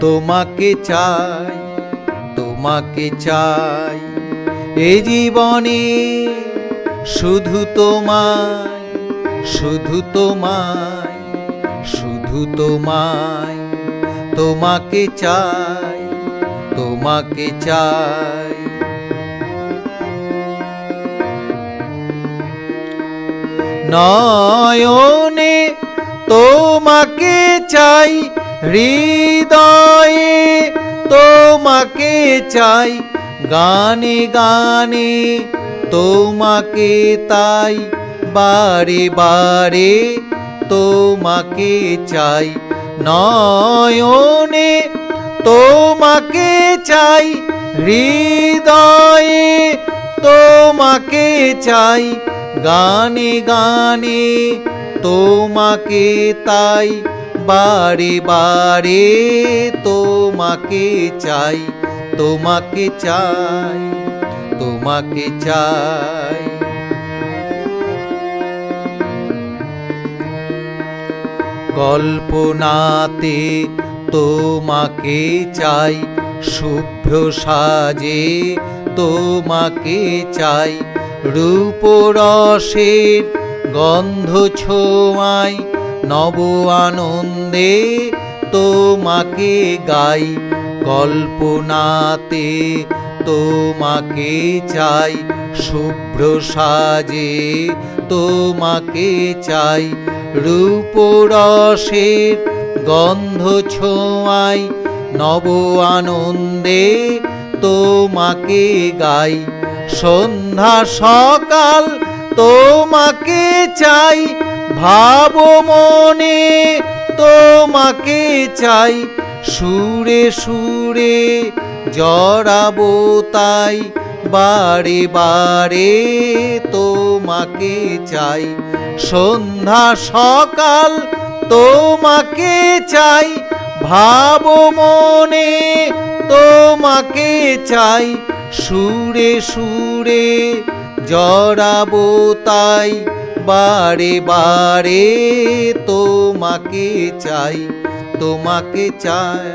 তোমাকে চাই তোমাকে চাই। এ জীবনে শুধু তোমায় শুধু তোমায় শুধু তোমায়। তোমাকে চাই তোমাকে চাই। নয়নে তোমাকে চাই হৃদয়ে তোমাকে চাই, গানে গানে তোমাকে তাই, বারে বারে তোমাকে চাই। নয়নে তোমাকে চাই, হৃদয়ে তোমাকে চাই, গানে গানে তোমাকে তাই বারে বারে তোমাকে চাই তোমাকে চাই তোমাকে চাই। কল্পনাতে তোমাকে চাই, শুভ্র সাজে তোমাকে চাই, রূপরসের গন্ধ ছোঁয়াই নব আনন্দে তোমাকে গাই, কল্পনাতে তোমাকে চাই, শুভ্র সাজে তোমাকে চাই, রূপরসের গন্ধ ছোঁয়াই, নব আনন্দে তোমাকে গাই, সন্ধ্যা সকাল তোমাকে চাই ভাব মনে, তোমাকে চাই। সুরে সুরে জড়াবো তাই। বারে বারে তোমাকে চাই। সন্ধ্যা সকাল তোমাকে চাই। ভাব মনে, তোমাকে চাই। সুরে সুরে জড়াবো তাই। বারে বারে তোমাকে চাই তোমাকে চাই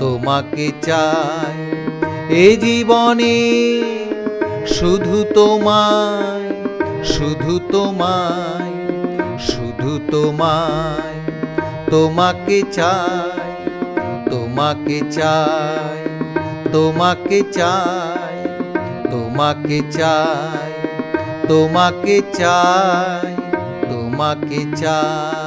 তোমাকে চাই। এ জীবনে শুধু তোমায় শুধু তোমায় শুধু তোমায়, তোমাকে চাই তোমাকে চাই তোমাকে চাই তোমাকে চাই। তোমাকে চাই তোমাকে চাই।